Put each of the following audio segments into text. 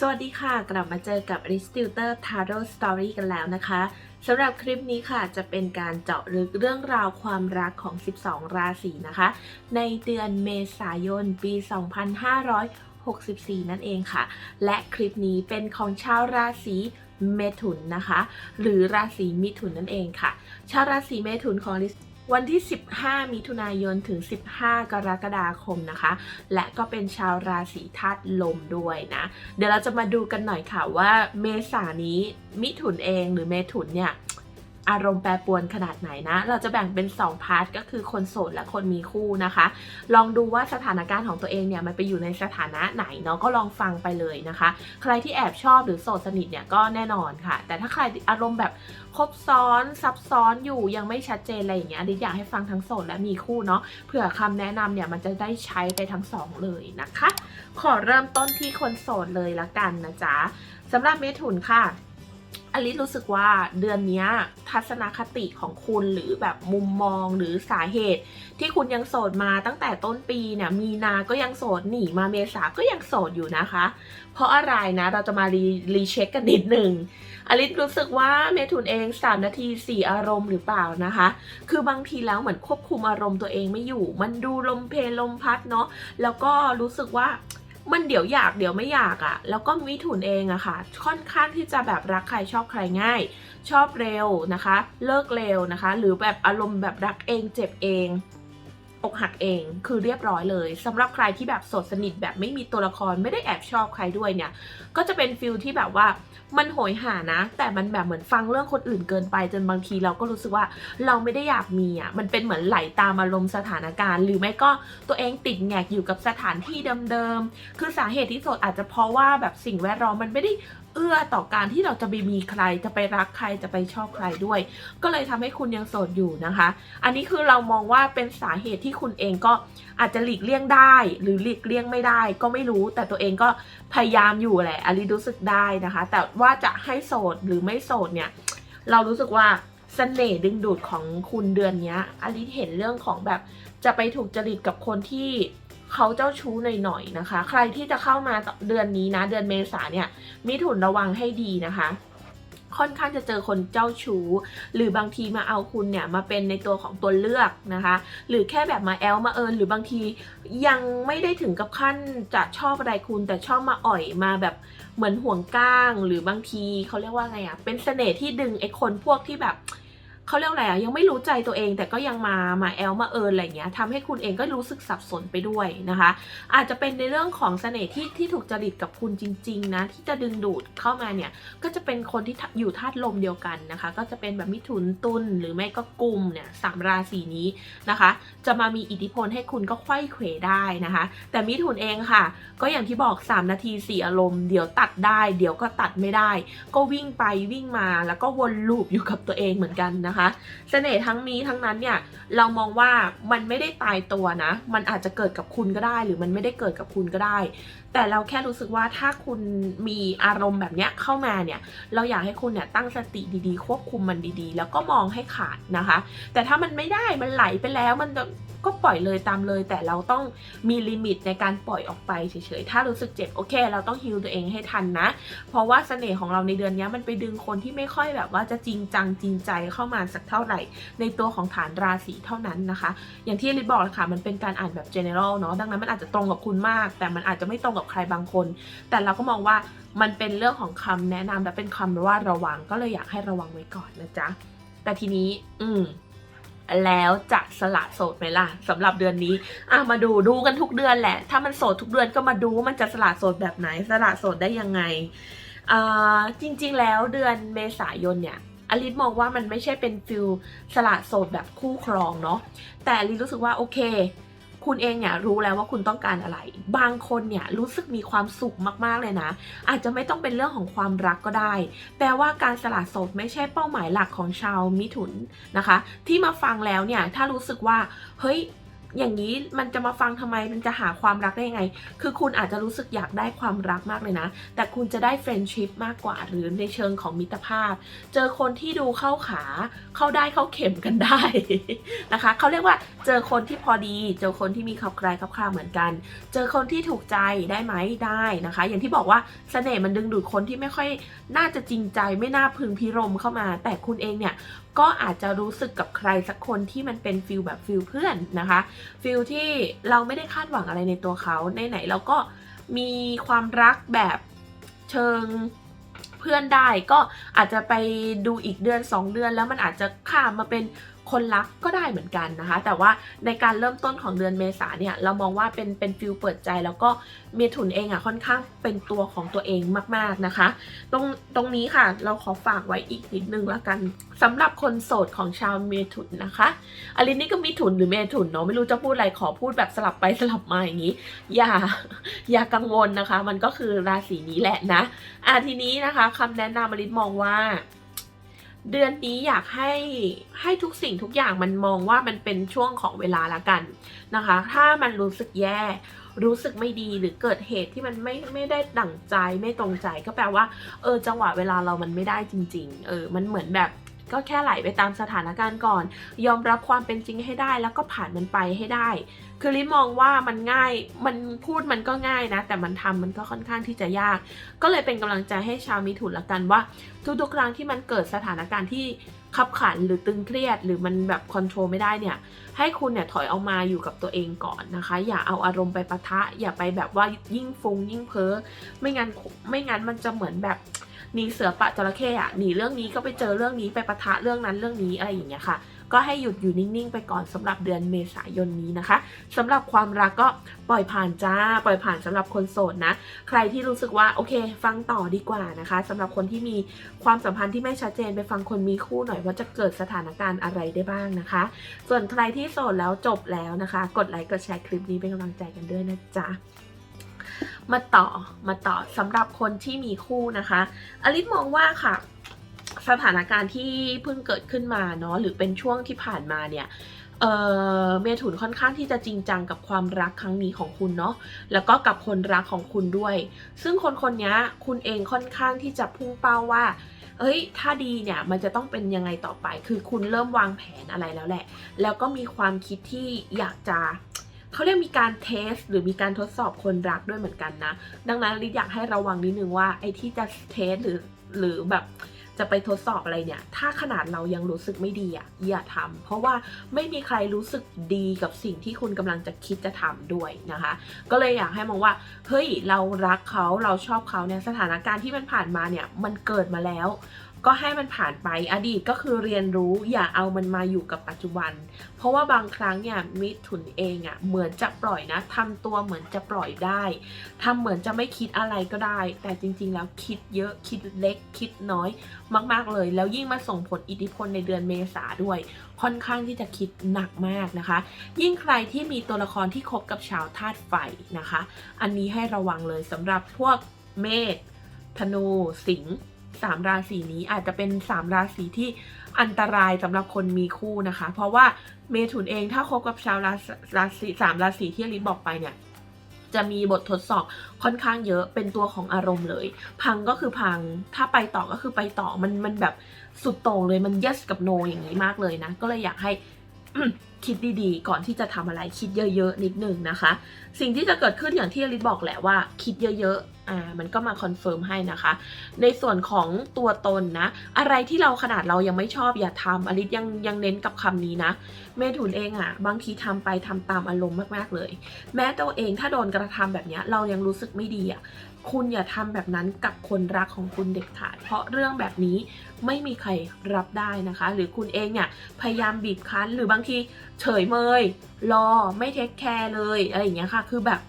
สวัสดีค่ะ กลับมาเจอกับ r i s t i l t e r Tarot Story กันแล้วนะคะสำหรับคลิปนี้ค่ะจะเป็นการเจาะลึกเรื่องราวความรักของ 12 ราศีนะคะ ในเดือนเมษายนปี 2564 นั่นเองค่ะ และคลิปนี้เป็นของชาวราศีเมถุนนะคะ หรือราศีมิถุนนั่นเองค่ะ ชาวราศีเมถุนของ วันที่ 15 มิถุนายนถึง 15 กรกฎาคมนะคะ และก็เป็นชาวราศีธาตุลมด้วยนะ เดี๋ยวเราจะมาดูกันหน่อยค่ะว่าเมษานี้มิถุนเองหรือเมถุนเนี่ย อารมณ์แปรปรวนขนาดไหนนะ เราจะแบ่งเป็น 2 พาร์ทก็คือคนโสดและคนมีคู่นะคะ ลองดูว่าสถานการณ์ของตัวเองเนี่ยมันไปอยู่ในสถานะไหนเนาะก็ลองฟังไปเลยนะคะ ใครที่แอบชอบหรือโสดสนิทเนี่ยก็แน่นอนค่ะ แต่ถ้าใครอารมณ์แบบครบซ้อนซับซ้อนอยู่ยังไม่ชัดเจนอะไรอย่างเงี้ยดิอยากให้ฟังทั้งโสดและมีคู่เนาะเผื่อคำแนะนำเนี่ยมันจะได้ใช้ไปทั้งสองเลยนะคะ ขอเริ่มต้นที่คนโสดเลยละกันนะจ๊ะสำหรับเมถุนค่ะ อลิสรู้สึกว่าเดือนนี้ทัศนคติของคุณหรือแบบมุมมองหรือสาเหตุ ที่คุณยังโสดมาตั้งแต่ต้นปีเนี่ยมีนาก็ยังโสดหนีมาเมษาก็ยังโสดอยู่นะคะ เพราะอะไรนะเราจะมารีรีเช็คกันนิดหนึ่งอลิสรู้สึกว่าเมถุนเอง 3 นาที 4 อารมณ์หรือเปล่านะคะ คือบางทีแล้วเหมือนควบคุมอารมณ์ตัวเองไม่อยู่ มันดูลมเพลลมพัดเนาะแล้วก็รู้สึกว่า มันเดี๋ยวอยากเดี๋ยวไม่อยากอะ่ะ แล้วก็มิถุนเองอะค่ะ ค่อนข้างที่จะแบบรักใครชอบใครง่าย ชอบเร็วนะคะ เลิกเร็วนะคะ หรือแบบอารมณ์แบบรักเองเจ็บเอง อกหักเองคือเรียบร้อยเลยสำหรับใครที่แบบโสดสนิทแบบไม่มีตัวละครไม่ได้แอบชอบใครด้วยเนี่ย ก็จะเป็นฟิลที่แบบว่ามันโหยหานะ แต่มันแบบเหมือนฟังเรื่องคนอื่นเกินไปจนบางทีเราก็รู้สึกว่าเราไม่ได้อยากมีอะมันเป็นเหมือนไหลตามอารมณ์สถานการณ์ หรือไม่ก็ตัวเองติดแงกอยู่กับสถานที่เดิมๆคือสาเหตุที่โสดอาจจะเพราะว่าแบบสิ่งแวดล้อมมันไม่ได้ เอื้อต่อการที่เราจะไปมีใครจะไปรักใครจะไปชอบใครด้วย ก็เลยทำให้คุณยังโสดอยู่นะคะ อันนี้คือเรามองว่าเป็นสาเหตุที่คุณเองก็อาจจะหลีกเลี่ยงได้ หรือหลีกเลี่ยงไม่ได้ ก็ไม่รู้ แต่ตัวเองก็พยายามอยู่แหละอลิรู้สึกได้นะคะ แต่ว่าจะให้โสดหรือไม่โสดเนี่ยเรารู้สึกว่าเสน่ห์ดึงดูดของคุณเดือนนี้อลิเห็นเรื่องของแบบจะไปถูกจริตกับคนที่ เขาเจ้าชู้หน่อยๆนะคะ ใครที่จะเข้ามาเดือนนี้นะ เดือนเมษาเนี่ยมิถุนระวังให้ดีนะคะค่อนข้างจะเจอคนเจ้าชู้ หรือบางทีมาเอาคุณเนี่ยมาเป็นในตัวของตัวเลือกนะคะ หรือแค่แบบมาแอลมาเอิญหรือบางทียังไม่ได้ถึงกับขั้นจะชอบอะไรคุณ แต่ชอบมาอ่อยมาแบบเหมือนห่วงก้าง หรือบางทีเขาเรียกว่าไงอะเป็นเสน่ห์ที่ดึงไอ้คนพวกที่แบบ เขาเรียกอะไรอะยังไม่รู้ใจตัวเองแต่ก็ยังมามาแอลมาเอิญอะไรเงี้ยทำให้คุณเองก็รู้สึกสับสนไปด้วยนะคะ อาจจะเป็นในเรื่องของเสน่ห์ที่ที่ถูกจริตกับคุณจริง ๆ นะ ที่จะดึงดูดเข้ามาเนี่ย ก็จะเป็นคนที่อยู่ธาตุลมเดียวกันนะคะ ก็จะเป็นแบบมิถุนตุลหรือไม่ก็กุมเนี่ยสามราศีนี้นะคะ จะมามีอิทธิพลให้คุณก็ไขว้เขวได้นะคะ แต่มิถุนเองค่ะ ก็อย่างที่บอก 3 นาที4อารมณ์เดี๋ยวตัดได้ เดี๋ยวก็ตัดไม่ได้ ก็วิ่งไปวิ่งมาแล้วก็วนลูปอยู่กับตัวเองเหมือนกันนะคะเสน่ห์ทั้งนี้ทั้งนั้นเนี่ยเรามองว่ามันไม่ได้ตายตัวนะ มันอาจจะเกิดกับคุณก็ได้ หรือมันไม่ได้เกิดกับคุณก็ได้ แต่เราแค่รู้สึกว่าถ้าคุณมีอารมณ์แบบเนี้ยเข้ามาเนี่ย เราอยากให้คุณเนี่ยตั้งสติดีๆ ควบคุมมันดีๆ แล้วก็มองให้ขาดนะคะ แต่ถ้ามันไม่ได้มันไหลไปแล้วมันก็ปล่อยเลยตามเลย แต่เราต้องมีลิมิตในการปล่อยออกไปเฉยๆ ถ้ารู้สึกเจ็บโอเค เราต้องฮิลตัวเองให้ทันนะ เพราะว่าเสน่ห์ของเราในเดือนนี้มันไปดึงคนที่ไม่ค่อยแบบว่าจะจริงจังจริงใจเข้ามาสักเท่าไหร่ ในตัวของฐานราศีเท่านั้นนะคะ อย่างที่ลิศบอกเลยค่ะมันเป็นการอ่านแบบ general เนาะดังนั้นมันอาจจะตรงกับคุณมาก แต่มันอาจจะไม่ตรงกับใครบางคน แต่เราก็มองว่ามันเป็นเรื่องของคำแนะนำและเป็นคำว่าระวังก็เลยอยากให้ระวังไว้ก่อนนะจ๊ะแต่ทีนี้ อืมแล้วจะสละโสดไหมล่ะสำหรับเดือนนี้อะมาดูดูกันทุกเดือนแหละ ถ้ามันโสดทุกเดือนก็มาดูว่ามันจะสละโสดแบบไหน สละโสดได้ยังไงอ่าจริง ๆ แล้วเดือนเมษายนเนี่ยอลิสมองว่ามันไม่ใช่เป็นฟิลสละโสดแบบคู่ครองเนาะแต่อลิสรู้สึกว่าโอเค คุณเองเนี่ยรู้แล้วว่าคุณต้องการอะไร บางคนเนี่ยรู้สึกมีความสุขมากๆเลยนะ อาจจะไม่ต้องเป็นเรื่องของความรักก็ได้ แปลว่าการสละโสดไม่ใช่เป้าหมายหลักของชาวมิถุนนะคะ ที่มาฟังแล้วเนี่ยถ้ารู้สึกว่าเฮ้ย อย่างนี้มันจะมาฟังทำไมมันจะหาความรักได้ยังไง คือคุณอาจจะรู้สึกอยากได้ความรักมากเลยนะ แต่คุณจะได้เฟรนด์ชิพมากกว่าหรือในเชิงของมิตรภาพ เจอคนที่ดูเข้าขา เข้าได้เข้าเข็มกันได้นะคะเขาเรียกว่าเจอคนที่พอดี เจอคนที่มีขับใครขับคาเหมือนกัน เจอคนที่ถูกใจได้ไหมได้นะคะ อย่างที่บอกว่าเสน่ห์มันดึงดูดคนที่ไม่ค่อยน่าจะจริงใจไม่น่าพึงพิรมเข้ามา แต่คุณเองเนี่ยก็อาจจะรู้สึกกับใครสักคนที่มันเป็นฟิลแบบฟิลเพื่อนนะคะฟิลที่เราไม่ได้คาดหวังอะไรในตัวเขาในไหนเราก็มีความรักแบบเชิงเพื่อนได้ก็อาจจะไปดูอีกเดือน 2 เดือน แล้วมันอาจจะข้ามมาเป็น คนรักก็ได้เหมือนกันนะคะ แต่ว่าในการเริ่มต้นของเดือนเมษาเนี่ยเรามองว่าเป็นเป็นฟิลเปิดใจ แล้วก็เมถุนเองอะ่ะค่อนข้างเป็นตัวของตัวเองมากๆนะคะ ตรงตรงนี้ค่ะเราขอฝากไว้อีกนิดนึงละกันสำหรับคนโสดของชาวเมถุนนะคะอลินนี่ก็มีถุนหรือเมถุนเนาะไม่รู้จะพูดอะไรขอพูดแบบสลับไปสลับมาอย่างนี้ อย่าอย่ากังวลนะคะ มันก็คือราศีนี้แหละนะอะทีนี้นะคะคำแนะนำอลินมองว่า เดือนนี้อยากให้ให้ทุกสิ่งทุกอย่างมันมองว่ามันเป็นช่วงของเวลาละกันนะคะ ถ้ามันรู้สึกแย่ รู้สึกไม่ดีหรือเกิดเหตุที่มันไม่ไม่ได้ดั่งใจไม่ตรงใจก็แปลว่าเออจังหวะเวลาเรามันไม่ได้จริง ๆ เออมันเหมือนแบบ ก็แค่ไหลไปตามสถานการณ์ก่อน ยอมรับความเป็นจริงให้ได้ แล้วก็ผ่านมันไปให้ได้ คือลิมองว่ามันง่ายมันพูดมันก็ง่ายนะ แต่มันทำมันก็ค่อนข้างที่จะยาก ก็เลยเป็นกำลังใจให้ชาวมิถุนละกันว่า ทุกๆครั้งที่มันเกิดสถานการณ์ที่ขับขันหรือตึงเครียดหรือมันแบบคอนโทรลไม่ได้เนี่ย ให้คุณเนี่ยถอยเอามาอยู่กับตัวเองก่อนนะคะ อย่าเอาอารมณ์ไปปะทะ อย่าไปแบบว่ายิ่งฟุงยิ่งเพ้อไม่งั้นไม่งั้นมันจะเหมือนแบบ หนีเสือปะจระเข้อะหนีเรื่องนี้ก็ไปเจอเรื่องนี้ไปปะทะเรื่องนั้นเรื่องนี้อะไรอย่างเงี้ยค่ะ ก็ให้หยุดอยู่นิ่งๆ ไปก่อนสำหรับเดือนเมษายนนี้นะคะสำหรับความรักก็ปล่อยผ่านจ้า ปล่อยผ่านสำหรับคนโสดนะ ใครที่รู้สึกว่าโอเค ฟังต่อดีกว่านะคะสำหรับคนที่มีความสัมพันธ์ที่ไม่ชัดเจนไปฟังคนมีคู่หน่อยว่าจะเกิดสถานการณ์อะไรได้บ้างนะคะ ส่วนใครที่โสดแล้วจบแล้วนะคะ กดไลค์กดแชร์คลิปนี้เป็นกำลังใจกันด้วยนะจ๊ะ มาต่อมาต่อสำหรับคนที่มีคู่นะคะอลิสมองว่าค่ะสถานการณ์ที่เพิ่งเกิดขึ้นมาเนาะหรือเป็นช่วงที่ผ่านมาเนี่ยเออเมถุนค่อนข้างที่จะจริงจังกับความรักครั้งนี้ของคุณเนาะแล้วก็กับคนรักของคุณด้วย ซึ่งคนคนนี้คุณเองค่อนข้างที่จะพุ่งเป้าว่า เอ้ย ถ้าดีเนี่ยมันจะต้องเป็นยังไงต่อไป คือคุณเริ่มวางแผนอะไรแล้วแหละ แล้วก็มีความคิดที่อยากจะ เขาเรียกมีการเทสหรือมีการทดสอบคนรักด้วยเหมือนกันนะ ดังนั้นลิศอยากให้ระวังนิดนึงว่าไอ้ที่จะเทสหรือหรือแบบจะไปทดสอบอะไรเนี่ย ถ้าขนาดเรายังรู้สึกไม่ดีอะอย่าทำเพราะว่าไม่มีใครรู้สึกดีกับสิ่งที่คุณกำลังจะคิดจะทำด้วยนะคะ ก็เลยอยากให้มองว่า เฮ้ย เรารักเขาเราชอบเขาเนี่ยสถานการณ์ที่มันผ่านมาเนี่ย มันเกิดมาแล้ว ก็ให้มันผ่านไปอดีตก็คือเรียนรู้อย่าเอามันมาอยู่กับปัจจุบัน เพราะว่าบางครั้งเนี่ยมิถุนเองอะ่ะเหมือนจะปล่อยนะทำตัวเหมือนจะปล่อยได้ทำเหมือนจะไม่คิดอะไรก็ได้ แต่จริงๆแล้วคิดเยอะคิดเล็กคิดน้อยมาก ๆเลย แล้วยิ่งมาส่งผลอิทธิพลในเดือนเมษาด้วย ค่อนข้างที่จะคิดหนักมากนะคะ ยิ่งใครที่มีตัวละครที่คบกับชาวธาตุไฟนะคะ อันนี้ให้ระวังเลยสำหรับพวกเมษธนูสิงห์ สามราศีนี้อาจจะเป็นสามราศีที่อันตรายสำหรับคนมีคู่นะคะ เพราะว่าเมถุนเองถ้าคบกับชาวราศีราีสามราศีที่ลิซบอกไปเนี่ยจะมีบททดสอบค่อนข้างเยอะเป็นตัวของอารมณ์เลย พังก็คือพังถ้าไปต่อก็คือไปต่อมันมันแบบสุดโต่งเลยมัน yes กับ no อย่างนี้มากเลยนะ ก็เลยอยากให้คิดดีๆ ก่อนที่จะทำอะไรคิดเยอะๆนิดนึงนะคะ สิ่งที่จะเกิดขึ้นอย่างที่อลิซบอกแหละว่า คิดเยอะๆ อ่ามันก็มาคอนเฟิร์มให้นะคะ ในส่วนของตัวตนนะ อะไรที่เราขนาดเรายังไม่ชอบอย่าทำอลิซยังยังเน้นกับคำนี้นะ เมถุนเองอะ่ะ บางทีทำไปทำตามอารมณ์มากๆเลย แม้ตัวเองถ้าโดนกระทำแบบนี้เรายังรู้สึกไม่ดีอะ่ะคุณอย่าทำแบบนั้นกับคนรักของคุณเด็ดขาด เพราะเรื่องแบบนี้ไม่มีใครรับได้นะคะ หรือคุณเองเนี่ยพยายามบีบคั้น หรือบางทีเฉยเมย รอไม่เทคแคร์เลยอะไรอย่างเงี้ยค่ะ คือแบบ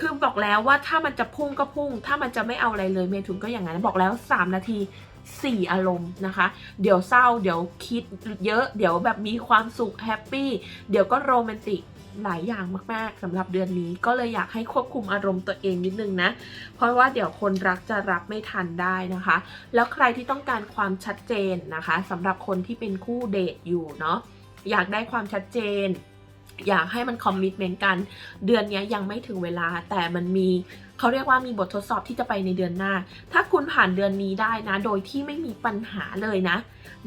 คือบอกแล้วว่าถ้ามันจะพุ่งก็พุ่ง ถ้ามันจะไม่เอาอะไรเลยเมทุนก็อย่างนั้นบอกแล้ว 3 นาที 4 อารมณ์นะคะ เดี๋ยวเศร้า เดี๋ยวคิดเยอะ เดี๋ยวแบบมีความสุขแฮปปี้ เดี๋ยวก็โรแมนติกหลายอย่างมาก ๆสำหรับเดือนนี้ก็เลยอยากให้ควบคุมอารมณ์ตัวเองนิดนึงนะ เพราะว่าเดี๋ยวคนรักจะรับไม่ทันได้นะคะ แล้วใครที่ต้องการความชัดเจนนะคะสำหรับคนที่เป็นคู่เดทอยู่เนาะอยากได้ความชัดเจน อยากให้มันคอมมิ t เมนต์กัน เดือนนี้ยังไม่ถึงเวลาแต่มันมีเขาเรียกว่ามีบททดสอบที่จะไปในเดือนหน้า ถ้าคุณผ่านเดือนนี้ได้นะ โดยที่ไม่มีปัญหาเลยนะ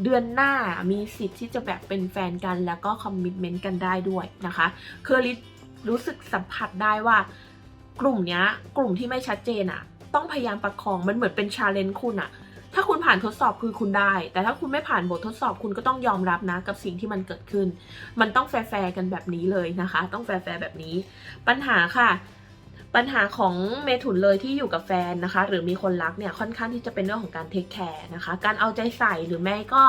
เดือนหน้ามีสิทธิ์ที่จะแบบเป็นแฟนกัน แล้วก็คอมมิ t เมนต์กันได้ด้วยนะคะคือลิศรู้สึกสัมผัสได้ว่ากลุ่มเนี้ยกลุ่มที่ไม่ชัดเจนอะต้องพยายามประคองมันเหมือนเป็นชาเลนจ์คุณอะ ถ้าคุณผ่านทดสอบคือคุณได้ แต่ถ้าคุณไม่ผ่านบททดสอบคุณก็ต้องยอมรับนะ กับสิ่งที่มันเกิดขึ้น มันต้องแฟร์กันแบบนี้เลยนะคะ ต้องแฟร์แบบนี้ ปัญหาค่ะปัญหาของเมถุนเลยที่อยู่กับแฟนนะคะ หรือมีคนรักเนี่ยค่อนข้างที่จะเป็นเรื่องของการเทคแคร์นะคะ การเอาใจใส่หรือแม่ก็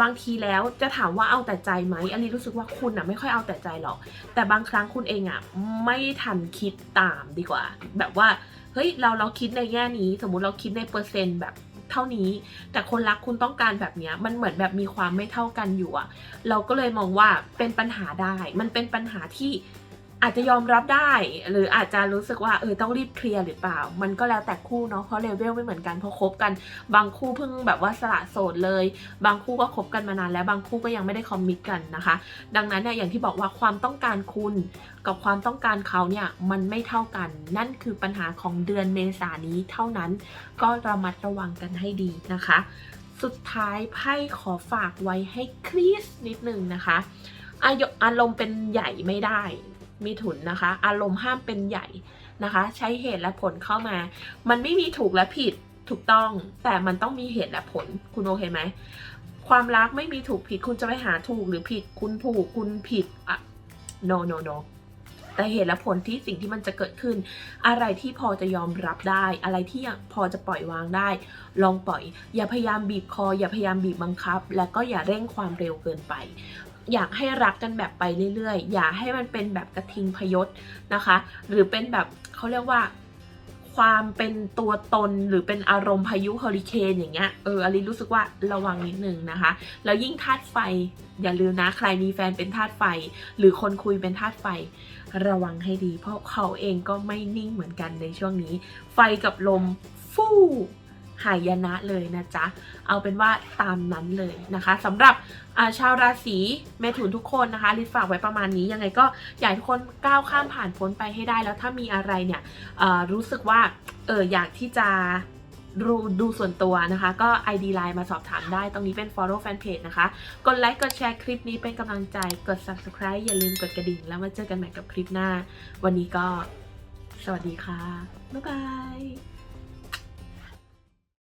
บางทีแล้วจะถามว่าเอาแต่ใจไหมอันนี้รู้สึกว่าคุณอะไม่ค่อยเอาแต่ใจหรอก แต่บางครั้งคุณเองอะไม่ทันคิดตามดีกว่า แบบว่าเฮ้ยเราเราคิดในแง่นี้ สมมุติเราคิดในเปอร์เซ็นต์แบบ เท่านี้ แต่คนรักคุณต้องการแบบนี้มันเหมือนแบบมีความไม่เท่ากันอยู่อะเราก็เลยมองว่าเป็นปัญหาได้ มันเป็นปัญหาที่ อาจจะยอมรับได้ หรืออาจจะรู้สึกว่าเออต้องรีบเคลียร์หรือเปล่า มันก็แล้วแต่คู่เนาะเพราะเลเวลไม่เหมือนกันเพราะคบกัน บางคู่เพิ่งแบบว่าสละโสดเลย บางคู่ก็คบกันมานานแล้วบางคู่ก็ยังไม่ได้คอมมิตกันนะคะ ดังนั้นเนี่ยอย่างที่บอกว่าความต้องการคุณกับความต้องการเขาเนี่ยมันไม่เท่ากัน นั่นคือปัญหาของเดือนเมษายนนี้เท่านั้น ก็ระมัดระวังกันให้ดีนะคะ สุดท้ายไพ่ขอฝากไว้ให้คริสนิดนึงนะคะอายอารมณ์เป็นใหญ่ไม่ได้ มีถุนนะคะ อารมณ์ห้ามเป็นใหญ่นะคะ ใช้เหตุและผลเข้ามา มันไม่มีถูกและผิดถูกต้อง แต่มันต้องมีเหตุและผลคุณโอเคไหมความรักไม่มีถูกผิดคุณจะไปหาถูกหรือผิดคุณถูกคุณผิดอะ no no no แต่เหตุและผลที่สิ่งที่มันจะเกิดขึ้น อะไรที่พอจะยอมรับได้ อะไรที่พอจะปล่อยวางได้ ลองปล่อย อย่าพยายามบีบคอ อย่าพยายามบีบบังคับ แล้วก็อย่าเร่งความเร็วเกินไป อยากให้รักกันแบบไปเรื่อยๆ อย่าให้มันเป็นแบบกระทิงพยศนะคะ หรือเป็นแบบเขาเรียกว่าความเป็นตัวตนหรือเป็นอารมณ์พายุเฮอริเคนอย่างเงี้ยเอออลิรู้สึกว่าระวังนิดนึงนะคะ แล้วยิ่งธาตุไฟ อย่าลืมนะ ใครมีแฟนเป็นธาตุไฟ หรือคนคุยเป็นธาตุไฟ ระวังให้ดี เพราะเขาเองก็ไม่นิ่งเหมือนกันในช่วงนี้ ไฟกับลมฟู่ หายนะเลยนะจ๊ะ เอาเป็นว่าตามนั้นเลยนะคะสำหรับาชาวราศีเมถุนทุกคนนะคะลิศฝากไว้ประมาณนี้ยังไงก็อยากทุกคนก้าวข้ามผ่านพ้นไปให้ได้ แล้วถ้ามีอะไรเนี่ยรู้สึกว่าเอออยากที่จะดูดูส่วนตัวนะคะ ก็ ID Line มาสอบถามได้ ตรงนี้เป็น follow fan page นะคะ กดไลค์ กดแชร์คลิปนี้เป็นกำลังใจ กด subscribe อย่าลืมกดกระดิ่ง แล้วมาเจอกันใหม่กับคลิปหน้า วันนี้ก็สวัสดีค่ะ บ๊ายบาย